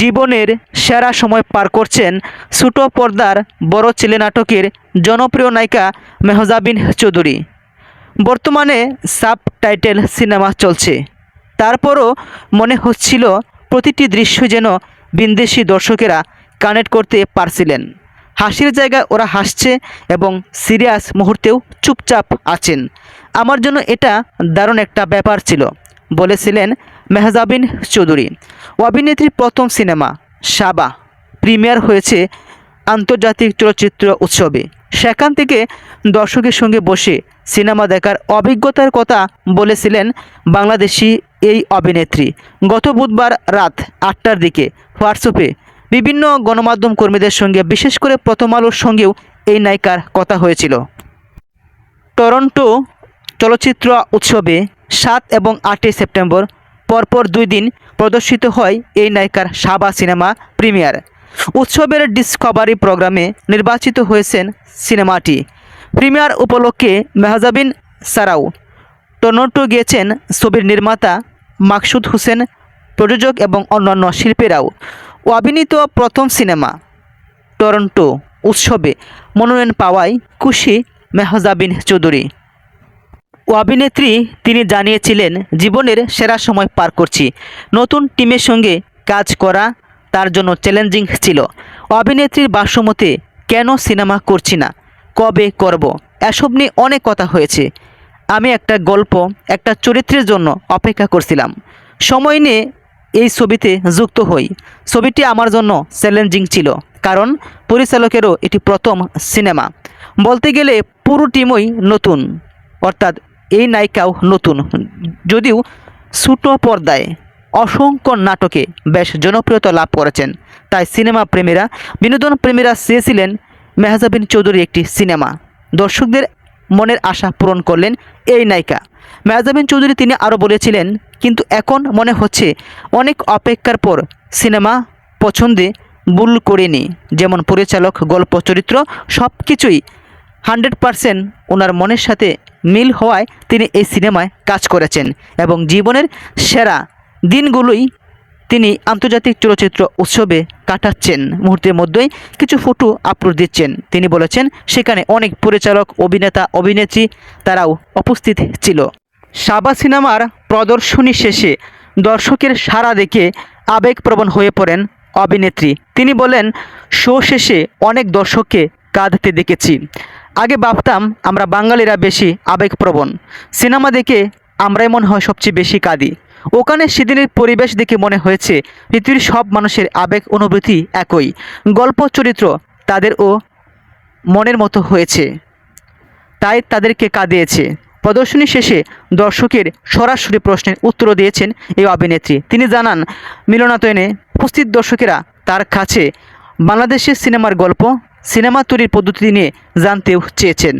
জীবনের সেরা সময় পার করছেন ছোট পর্দার বড় ছেলে নাটকের জনপ্রিয় নায়িকা মেহজাবিন চৌধুরী। বর্তমানে সাব টাইটেল সিনেমা চলছে। তারপরও মনে হচ্ছিল প্রতিটি দৃশ্য যেন বিন্দেশি দর্শকেরা কানেক্ট করতে পারছিলেন। হাসির জায়গায় ওরা হাসছে এবং সিরিয়াস মুহূর্তেও চুপচাপ আছেন। আমার জন্য এটা দারুণ একটা ব্যাপার ছিল। বলেছিলেন মেহজাবিন চৌধুরী। অভিনেত্রীর প্রথম সিনেমা, সাবা, প্রিমিয়ার হয়েছে আন্তর্জাতিক চলচ্চিত্র উৎসবে। সেখান থেকে দর্শকের সঙ্গে বসে সিনেমা দেখার অভিজ্ঞতার কথা বলেছিলেন বাংলাদেশি এই অভিনেত্রী। গত বুধবার রাত আটটার দিকে হোয়াটসঅ্যাপে বিভিন্ন গণমাধ্যম কর্মীদের সঙ্গে, বিশেষ করে প্রথম আলোর সঙ্গেও এই নায়িকার কথা হয়েছিল। টরন্টো চলচ্চিত্র উৎসবে সাত এবং আটই সেপ্টেম্বর, পরপর দুই দিন প্রদর্শিত হয় এই নায়িকার সাবা সিনেমা প্রিমিয়ার। উৎসবের ডিসকভারি প্রোগ্রামে নির্বাচিত হয়েছেন সিনেমাটি। প্রিমিয়ার উপলক্ষে মেহজাবিন সারাও টরন্টো গিয়েছেন ছবির নির্মাতা মাকসুদ হোসেন, প্রযোজক এবং অন্যান্য শিল্পীরাও। অভিনীত প্রথম সিনেমা, টরন্টো উৎসবে মনোনয়ন পাওয়ায় খুশি মেহজাবিন চৌধুরী। অভিনেত্রী তিনি জানিয়েছিলেন, জীবনের সেরা সময় পার করছি। নতুন টিমের সঙ্গে কাজ করা তার জন্য চ্যালেঞ্জিং ছিল। অভিনেত্রীর ভাষ্যমতে, কেন সিনেমা করছি না? কবে করব? এসব নিয়ে অনেক কথা হয়েছে। আমি একটা গল্প, একটা চরিত্রের জন্য অপেক্ষা করছিলাম। সময় নিয়ে এই ছবিতে যুক্ত হই। ছবিটি আমার জন্য চ্যালেঞ্জিং ছিল, কারণ পরিচালকেরও এটি প্রথম সিনেমা। বলতে গেলে পুরো টিমই নতুন, অর্থাৎ এই নায়িকাও নতুন। যদিও ছোটো পর্দায় অসংখ্য নাটকে বেশ জনপ্রিয়তা লাভ করেছেন। তাই সিনেমা প্রেমীরা, বিনোদন প্রেমীরা চেয়েছিলেন মেহজাবিন চৌধুরী একটি সিনেমা। দর্শকদের মনের আশা পূরণ করলেন এই নায়িকা। মেহজাবিন চৌধুরী তিনি আরও বলেছিলেন, কিন্তু এখন মনে হচ্ছে অনেক অপেক্ষার পর সিনেমা পছন্দে ভুল করিনি। যেমন পরিচালক, গল্প, চরিত্র সব কিছুই হান্ড্রেড পারসেন্ট ওনার মনের সাথে মিল হওয়ায় তিনি এই সিনেমায় কাজ করেছেন এবং জীবনের সেরা দিনগুলোই তিনি আন্তর্জাতিক চলচ্চিত্র উৎসবে কাটাচ্ছেন। মুহূর্তের মধ্যেই কিছু ফটো আপলোড দিচ্ছেন। তিনি বলেছেন, সেখানে অনেক পরিচালক, অভিনেতা, অভিনেত্রী তারাও উপস্থিত ছিল। সাবা সিনেমার প্রদর্শনী শেষে দর্শকের সারা দেখে আবেগপ্রবণ হয়ে পড়েন অভিনেত্রী। তিনি বলেন, শো শেষে অনেক দর্শককে কাঁদতে দেখেছি। আগে ভাবতাম আমরা বাঙালিরা বেশি আবেগপ্রবণ। সিনেমা দেখে আমরাই মনে হয় সবচেয়ে বেশি কাঁদি। ওখানে সেদিনের পরিবেশ দেখে মনে হয়েছে, পৃথিবীর সব মানুষের আবেগ অনুভূতি একই। গল্প, চরিত্র তাদেরও মনের মতো হয়েছে। তাই তাদেরকে কাঁদিয়েছে। প্রদর্শনী শেষে দর্শকের সরাসরি প্রশ্নের উত্তর দিয়েছেন এই অভিনেত্রী। তিনি জানান মিলনাতয়নে উপস্থিত দর্শকেরা তার কাছে বাংলাদেশের সিনেমার গল্প সিনেমা তৈরির পদ্ধতি নিয়ে জানতেও চেয়েছেন।